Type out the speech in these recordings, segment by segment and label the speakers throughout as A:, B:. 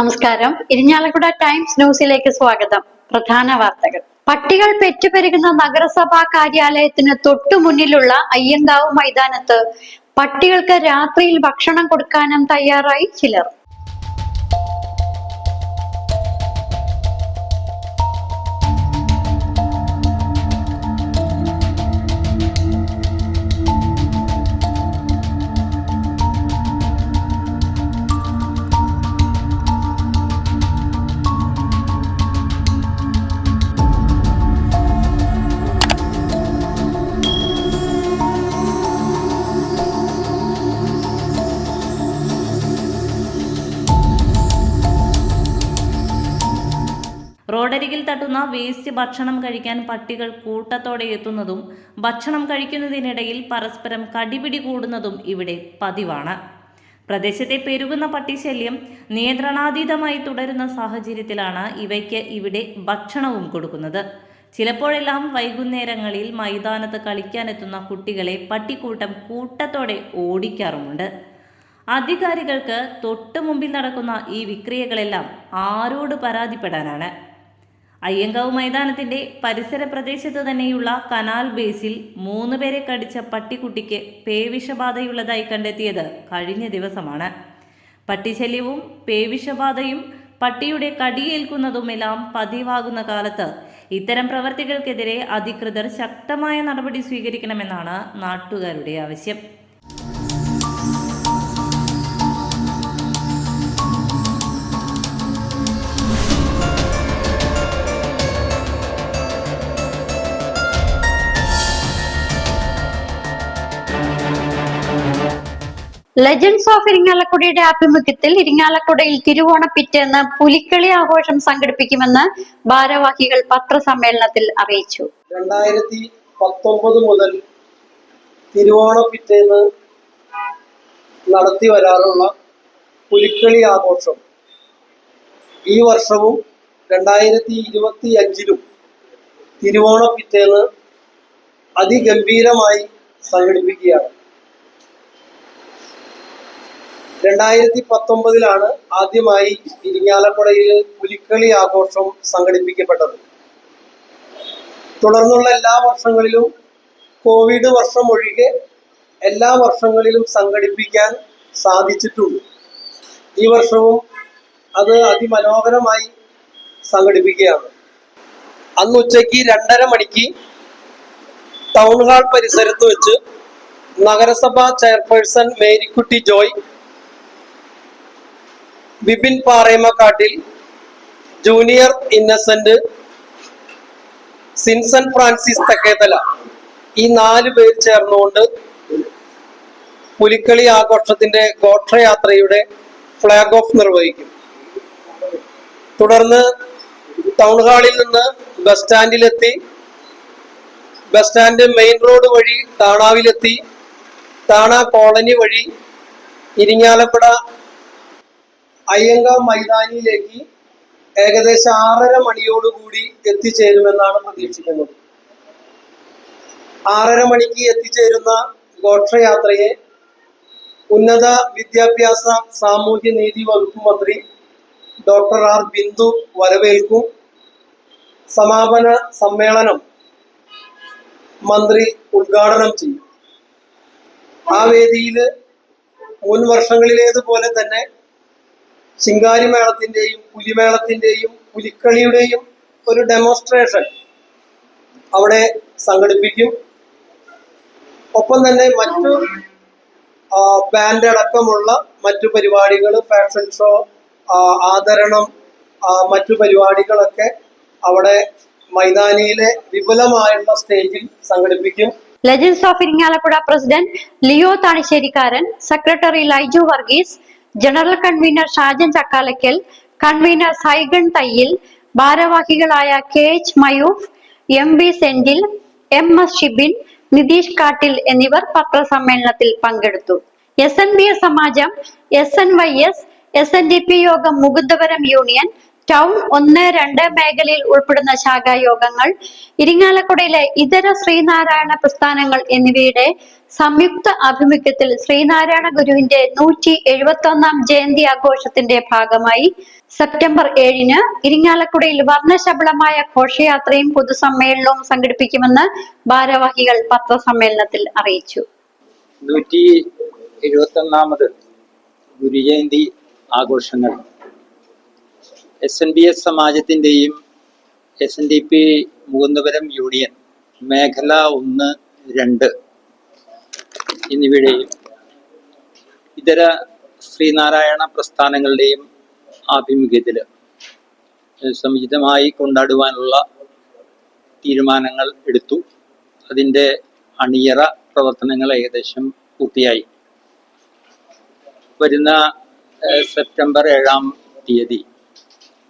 A: നമസ്കാരം. ഇരിഞ്ഞാലക്കുട ടൈംസ് ന്യൂസിലേക്ക് സ്വാഗതം. പ്രധാന വാർത്തകൾ. പട്ടികൾ പെറ്റുപെരുകുന്ന നഗരസഭാ കാര്യാലയത്തിന് തൊട്ടു മുന്നിലുള്ള അയ്യങ്കാവ് മൈതാനത്ത് പട്ടികൾക്ക് രാത്രിയിൽ ഭക്ഷണം കൊടുക്കാനും തയ്യാറായി ചിലർ.
B: റോഡരികിൽ തട്ടുന്ന വേസ്റ്റ് ഭക്ഷണം കഴിക്കാൻ പട്ടികൾ കൂട്ടത്തോടെ എത്തുന്നതും ഭക്ഷണം കഴിക്കുന്നതിനിടയിൽ പരസ്പരം കടിപിടി കൂടുന്നതും ഇവിടെ പതിവാണ്. പ്രദേശത്തെ പെരുകുന്ന പട്ടിശല്യം നിയന്ത്രണാതീതമായി തുടരുന്ന സാഹചര്യത്തിലാണ് ഇവയ്ക്ക് ഇവിടെ ഭക്ഷണവും കൊടുക്കുന്നത്. ചിലപ്പോഴെല്ലാം വൈകുന്നേരങ്ങളിൽ മൈതാനത്ത് കളിക്കാനെത്തുന്ന കുട്ടികളെ പട്ടിക്കൂട്ടം കൂട്ടത്തോടെ ഓടിക്കാറുമുണ്ട്. അധികാരികൾക്ക് തൊട്ടുമുമ്പിൽ നടക്കുന്ന ഈ വിക്രിയകളെല്ലാം ആരോട് പരാതിപ്പെടാനാണ്? അയ്യങ്കാവ് മൈതാനത്തിന്റെ പരിസര പ്രദേശത്ത് തന്നെയുള്ള കനാൽ ബേസിൽ മൂന്ന് പേരെ കടിച്ച പട്ടിക്കുട്ടിക്ക് പേവിഷബാധയുള്ളതായി കണ്ടെത്തിയത് കഴിഞ്ഞ ദിവസമാണ്. പട്ടിശല്യവും പേവിഷബാധയും പട്ടിയുടെ കടിയേൽക്കുന്നതുമെല്ലാം പതിവാകുന്ന കാലത്ത് ഇത്തരം പ്രവർത്തികൾക്കെതിരെ അധികൃതർ ശക്തമായ നടപടി സ്വീകരിക്കണമെന്നാണ് നാട്ടുകാരുടെ ആവശ്യം.
A: ലെജൻഡ്സ് ഓഫ് ഇരിങ്ങാലക്കുടയുടെ ആഭിമുഖ്യത്തിൽ ഇരിങ്ങാലക്കുടയിൽ തിരുവോണ പിറ്റേന്ന് പുലിക്കളി ആഘോഷം സംഘടിപ്പിക്കുമെന്ന് ഭാരവാഹികൾ പത്രസമ്മേളനത്തിൽ അറിയിച്ചു.
C: രണ്ടായിരത്തി പത്തൊമ്പത് മുതൽ തിരുവോണ പിറ്റേന്ന് നടത്തി വരാറുള്ള പുലിക്കളി ആഘോഷം ഈ വർഷവും രണ്ടായിരത്തി ഇരുപത്തി അഞ്ചിലും തിരുവോണ പിറ്റേന്ന് അതിഗംഭീരമായി സംഘടിപ്പിക്കുകയാണ്. രണ്ടായിരത്തി പത്തൊമ്പതിലാണ് ആദ്യമായി ഇരിങ്ങാലക്കുടയിൽ പുലിക്കളി ആഘോഷം സംഘടിപ്പിക്കപ്പെട്ടത്. തുടർന്നുള്ള എല്ലാ വർഷങ്ങളിലും കോവിഡ് വർഷം ഒഴികെ എല്ലാ വർഷങ്ങളിലും സംഘടിപ്പിക്കാൻ സാധിച്ചിട്ടുണ്ട്. ഈ വർഷവും അത് അതിമനോഹരമായി സംഘടിപ്പിക്കുകയാണ്. അന്ന് ഉച്ചയ്ക്ക് രണ്ടര മണിക്ക് ടൗൺ ഹാൾ പരിസരത്ത് വെച്ച് നഗരസഭാ ചെയർപേഴ്സൺ മേരിക്കുട്ടി ജോയ് ബിപിൻ പാറേമക്കാട്ടിൽ ജൂനിയർ ഇന്നസെന്റ് സിൻസൺ ഫ്രാൻസിസ് തക്കേതല ഈ നാല് പേർ ചേർന്നുകൊണ്ട് പുലിക്കളി ആഘോഷത്തിന്റെ ഗോത്രയാത്രയുടെ ഫ്ലാഗ് ഓഫ് നിർവഹിക്കും. തുടർന്ന് ടൗൺ ഹാളിൽ നിന്ന് ബസ് സ്റ്റാൻഡിലെത്തി ബസ് സ്റ്റാൻഡ് മെയിൻ റോഡ് വഴി താണാവിലെത്തി. താണ കോളനി വഴി ഇരിങ്ങാലക്കുട അയ്യങ്കാവ് മൈതാനിയിലേക്ക് ഏകദേശം ആറര മണിയോടുകൂടി എത്തിച്ചേരുമെന്നാണ് പ്രതീക്ഷിക്കുന്നത്. ആറര മണിക്ക് എത്തിച്ചേരുന്ന ഘോഷയാത്രയെ ഉന്നത വിദ്യാഭ്യാസ സാമൂഹ്യ നീതി വകുപ്പ് മന്ത്രി ഡോക്ടർ ആർ ബിന്ദു വരവേൽക്കും. സമാപന സമ്മേളനം മന്ത്രി ഉദ്ഘാടനം ചെയ്യും. ആ വേദിയിൽ മുൻ വർഷങ്ങളിലേതുപോലെ തന്നെ ശിങ്കാരിമേളത്തിന്റെയും പുലിമേളത്തിന്റെയും പുലിക്കളിയുടെയും ഒരു ഡെമോൺസ്ട്രേഷൻ അവിടെ സംഘടിപ്പിക്കും. ഒപ്പം തന്നെ മറ്റു ബാൻഡ് അടക്കമുള്ള മറ്റു പരിപാടികൾ ഫാഷൻ ഷോ ആദരണം മറ്റു പരിപാടികളൊക്കെ അവിടെ മൈതാനിയിലെ വിപുലമായുള്ള സ്റ്റേജിൽ സംഘടിപ്പിക്കും.
A: Legends of Irinjalakuda president Leo Thanisserikkaran secretary Laiju Varghese general convener Shajan Chakkalakkal convener Saigon Thayyil ഭാരവാഹികളായ K H Mayoof M B Senthil M S Shibin Nitheesh Kattil എന്നിവർ പത്രസമ്മേളനത്തിൽ പങ്കെടുത്തു. S N B S Samajam S N Y S S N D P Yogam Mukundapuram union town ഒന്ന് രണ്ട് മേഖലയിൽ ഉൾപ്പെടുന്ന ശാഖായോഗങ്ങൾ ഇരിങ്ങാലക്കുടയിലെ ഇതര ശ്രീനാരായണ പ്രസ്ഥാനങ്ങൾ എന്നിവയുടെ സംയുക്ത ആഭിമുഖ്യത്തിൽ ശ്രീനാരായണ ഗുരുവിന്റെ നൂറ്റി എഴുപത്തി ഒന്നാം ജയന്തി ആഘോഷത്തിന്റെ ഭാഗമായി സെപ്റ്റംബർ ഏഴിന് ഇരിങ്ങാലക്കുടയിൽ വർണശബളമായ ഘോഷയാത്രയും പൊതുസമ്മേളനവും സംഘടിപ്പിക്കുമെന്ന് ഭാരവാഹികൾ പത്രസമ്മേളനത്തിൽ അറിയിച്ചു.
D: നൂറ്റി എഴുപത്തൊന്നാമത് ഗുരുജയന്തി ആഘോഷങ്ങൾ S N B S സമാജത്തിന്റെയും S N D P Mukundapuram union മേഖല ഒന്ന് രണ്ട് എന്നിവയുടെയും ഇതര ശ്രീനാരായണ പ്രസ്ഥാനങ്ങളുടെയും ആഭിമുഖ്യത്തിൽ സമുചിതമായി കൊണ്ടാടുവാനുള്ള തീരുമാനങ്ങൾ എടുത്തു. അതിന്റെ അണിയറ പ്രവർത്തനങ്ങൾ ഏകദേശം പൂർത്തിയായി. വരുന്ന സെപ്റ്റംബർ ഏഴാം തീയതി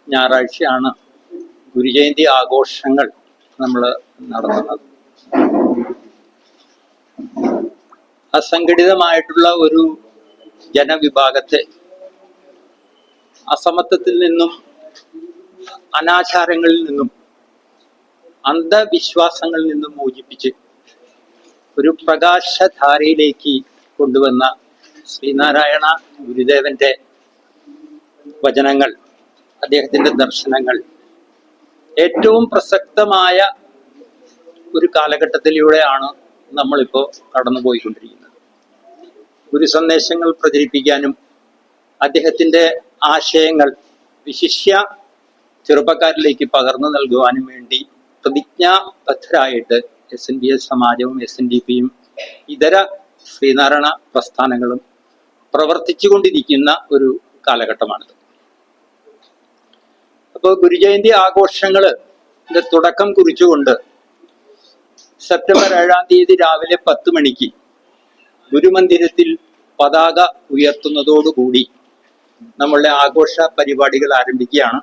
D: ഞായറാഴ്ചയാണ് ഗുരുജയന്തി ആഘോഷങ്ങൾ നമ്മൾ നടത്തുന്നത്. അസംഘടിതമായിട്ടുള്ള ഒരു ജനവിഭാഗത്തെ അസമത്വത്തിൽ നിന്നും അനാചാരങ്ങളിൽ നിന്നും അന്ധവിശ്വാസങ്ങളിൽ നിന്നും മോചിപ്പിച്ച് ഒരു പ്രകാശധാരയിലേക്ക് കൊണ്ടുവന്ന ശ്രീനാരായണ ഗുരുദേവന്റെ വചനങ്ങൾ അദ്ദേഹത്തിന്റെ ദർശനങ്ങൾ. ഏറ്റവും പ്രസക്തമായ ഒരു കാലഘട്ടത്തിലൂടെയാണ് നമ്മളിപ്പോൾ കടന്നുപോയിക്കൊണ്ടിരിക്കുന്നത്. ഗുരു സന്ദേശങ്ങൾ പ്രചരിപ്പിക്കാനും അദ്ദേഹത്തിന്റെ ആശയങ്ങൾ വിശിഷ്യ ചെറുപ്പക്കാരിലേക്ക് പകർന്നു നൽകുവാനും വേണ്ടി പ്രതിജ്ഞാബദ്ധരായിട്ട് എസ് എൻ ഡി എസ് സമാജവും എസ് എൻ ഡി പിയും ഇതര ശ്രീനാരായണ പ്രസ്ഥാനങ്ങളും പ്രവർത്തിച്ചുകൊണ്ടിരിക്കുന്ന ഒരു കാലഘട്ടമാണിത്. അപ്പോൾ ഗുരുജയന്തി ആഘോഷങ്ങൾ തുടക്കം കുറിച്ചുകൊണ്ട് സെപ്റ്റംബർ ഏഴാം തീയതി രാവിലെ പത്ത് മണിക്ക് ഗുരുമന്ദിരത്തിൽ പതാക ഉയർത്തുന്നതോടുകൂടി നമ്മളുടെ ആഘോഷ പരിപാടികൾ ആരംഭിക്കുകയാണ്.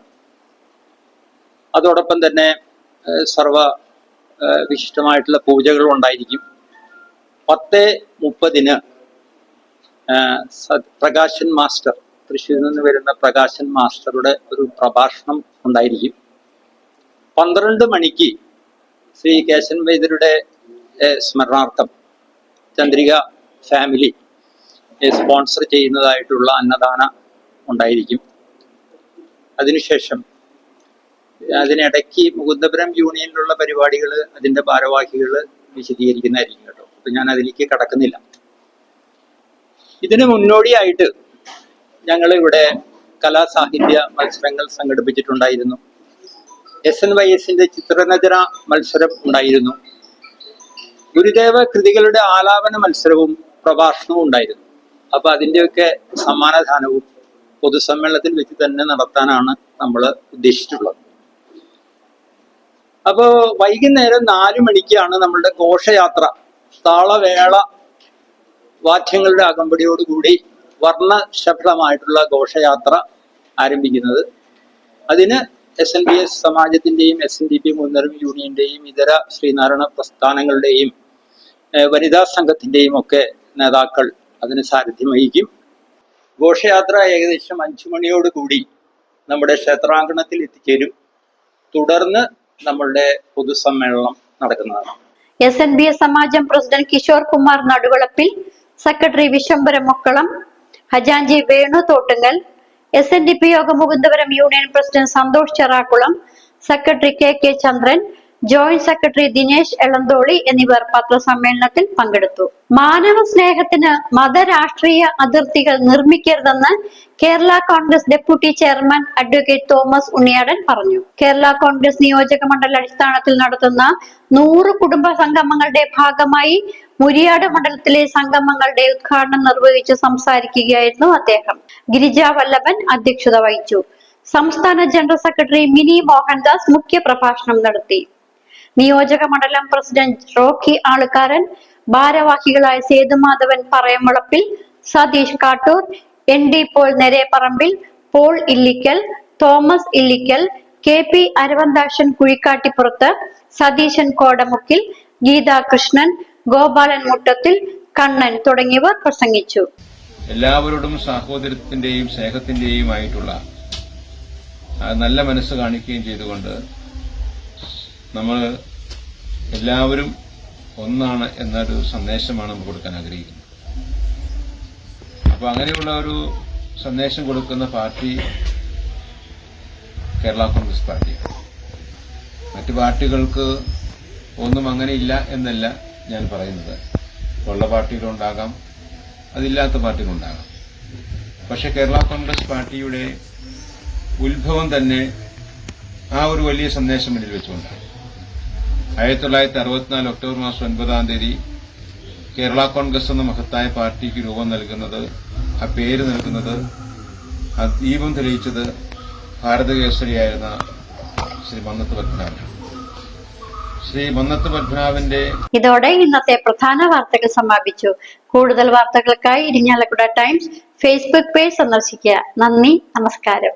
D: അതോടൊപ്പം തന്നെ സർവ വിശിഷ്ടമായിട്ടുള്ള പൂജകളും ഉണ്ടായിരിക്കും. പത്ത് മുപ്പതിന് പ്രകാശൻ മാസ്റ്റർ തൃശ്ശൂരിൽ നിന്ന് വരുന്ന പ്രകാശൻ മാസ്റ്ററുടെ ഒരു പ്രഭാഷണം ഉണ്ടായിരിക്കും. പന്ത്രണ്ട് മണിക്ക് ശ്രീ കേശൻ വൈദ്യരുടെ സ്മരണാർത്ഥം ചന്ദ്രിക ഫാമിലി സ്പോൺസർ ചെയ്യുന്നതായിട്ടുള്ള അന്നദാന ഉണ്ടായിരിക്കും. അതിനുശേഷം അതിനിടയ്ക്ക് മുകുന്ദപുരം യൂണിയനിലുള്ള പരിപാടികൾ അതിന്റെ ഭാരവാഹികൾ വിശദീകരിക്കുന്നതായിരിക്കും കേട്ടോ. അപ്പൊ ഞാൻ അതിലേക്ക് കടക്കുന്നില്ല. ഇതിന് മുന്നോടിയായിട്ട് ഞങ്ങൾ ഇവിടെ കലാസാഹിത്യ മത്സരങ്ങൾ സംഘടിപ്പിച്ചിട്ടുണ്ടായിരുന്നു. എസ് എൻ വൈ എസിന്റെ ചിത്രരചന മത്സരം ഉണ്ടായിരുന്നു. ഗുരുദേവ കൃതികളുടെ ആലാപന മത്സരവും പ്രഭാഷണവും ഉണ്ടായിരുന്നു. അപ്പൊ അതിന്റെയൊക്കെ സമ്മാനദാനവും പൊതുസമ്മേളനത്തിൽ വെച്ച് തന്നെ നടത്താനാണ് നമ്മൾ ഉദ്ദേശിച്ചിട്ടുള്ളത്. അപ്പോ വൈകുന്നേരം നാലു മണിക്കാണ് നമ്മളുടെ ഘോഷയാത്ര താളവേള വാദ്യങ്ങളുടെ അകമ്പടിയോടുകൂടി വർണശബളമായിട്ടുള്ള ഘോഷയാത്ര ആരംഭിക്കുന്നത്. അതിന് എസ് എൻ ഡി എസ് സമാജത്തിന്റെയും എസ് എൻ ഡി പി മുന്നറിവ് യൂണിയന്റെയും ഇതര ശ്രീനാരായണ പ്രസ്ഥാനങ്ങളുടെയും വനിതാ സംഘത്തിന്റെയും ഒക്കെ നേതാക്കൾ അതിന് സാരഥ്യം വഹിക്കും. ഘോഷയാത്ര ഏകദേശം അഞ്ചു മണിയോടുകൂടി നമ്മുടെ ക്ഷേത്രാങ്കണത്തിൽ എത്തിച്ചേരും. തുടർന്ന് നമ്മളുടെ പൊതുസമ്മേളനം നടക്കുന്നതാണ്.
A: S N B S Samajam president Kishore Kumar Naduvalappil secretary Vishwambaram Mukkalam ഹജാഞ്ചി Venu Thottungal S N D P Yogam Mukundapuram union president Santhosh Cherakulam secretary K K Chandran joint secretary Dinesh Elantholi എന്നിവർ പത്രസമ്മേളനത്തിൽ പങ്കെടുത്തു. മാനവ സ്നേഹത്തിന് മതരാഷ്ട്രീയ അതിർത്തികൾ നിർമ്മിക്കരുതെന്ന് Kerala Congress deputy chairman advocate Thomas Unniyadan പറഞ്ഞു. കേരള കോൺഗ്രസ് നിയോജക മണ്ഡല അടിസ്ഥാനത്തിൽ നടത്തുന്ന നൂറ് കുടുംബ സംഗമങ്ങളുടെ ഭാഗമായി മുരിയാട് മണ്ഡലത്തിലെ സംഗമങ്ങളുടെ ഉദ്ഘാടനം നിർവഹിച്ച് സംസാരിക്കുകയായിരുന്നു അദ്ദേഹം. ഗിരിജ വല്ലഭൻ അധ്യക്ഷത വഹിച്ചു. സംസ്ഥാന ജനറൽ സെക്രട്ടറി മിനി മോഹൻദാസ് മുഖ്യ പ്രഭാഷണം നടത്തി. നിയോജക മണ്ഡലം പ്രസിഡന്റ് റോക്കി ആളുകാരൻ ഭാരവാഹികളായ Sethumadhavan Parayamulappil Satheesh Kattoor N D Paul Nereparambil Paul Illikkal Thomas Illikkal K P Aravindakshan Kuzhikkattippurath Satheesan Kodamukkil Geetha Krishnan Gopalan Muttathil Kannan തുടങ്ങിയവർ പ്രസംഗിച്ചു.
E: എല്ലാവരോടും സാഹോദര്യത്തിന്റെയും സ്നേഹത്തിന്റെയും ആയിട്ടുള്ള നല്ല മനസ്സ് കാണിക്കുകയും ചെയ്തുകൊണ്ട് നമ്മൾ എല്ലാവരും ഒന്നാണ് എന്നൊരു സന്ദേശമാണ് നമുക്ക് കൊടുക്കാൻ ആഗ്രഹിക്കുന്നത്. അപ്പോൾ അങ്ങനെയുള്ള ഒരു സന്ദേശം കൊടുക്കുന്ന പാർട്ടി കേരള കോൺഗ്രസ് പാർട്ടി മറ്റു പാർട്ടികൾക്ക് ഒന്നും അങ്ങനെ ഇല്ല എന്നല്ല ഞാൻ പറയുന്നത്. ഉള്ള പാർട്ടികളുണ്ടാകാം അതില്ലാത്ത പാർട്ടികളുണ്ടാകാം. പക്ഷെ കേരള കോൺഗ്രസ് പാർട്ടിയുടെ ഉത്ഭവം തന്നെ ആ ഒരു വലിയ സന്ദേശം മുന്നിൽ വെച്ചുകൊണ്ടാണ്. ആയിരത്തി തൊള്ളായിരത്തി അറുപത്തിനാല് ഒക്ടോബർ മാസം ഒൻപതാം തീയതി കേരള കോൺഗ്രസ് എന്ന മഹത്തായ പാർട്ടിക്ക് രൂപം നൽകുന്നത് ആ പേര് നൽകുന്നത് ആ ദീപം തെളിയിച്ചത് ഭാരതകേസരിയായിരുന്ന ശ്രീ മന്നത്ത് പത്മനാഭൻ. ശ്രീ മന്നത്ത് പത്മനാഭന്റെ
A: ഇതോടെ ഇന്നത്തെ പ്രധാന വാർത്തകൾ സമാപിച്ചു. കൂടുതൽ വാർത്തകൾക്കായി ഇരിഞ്ഞാലക്കുട ടൈംസ് ഫേസ്ബുക്ക് പേജ് സന്ദർശിക്കുക. നന്ദി നമസ്കാരം.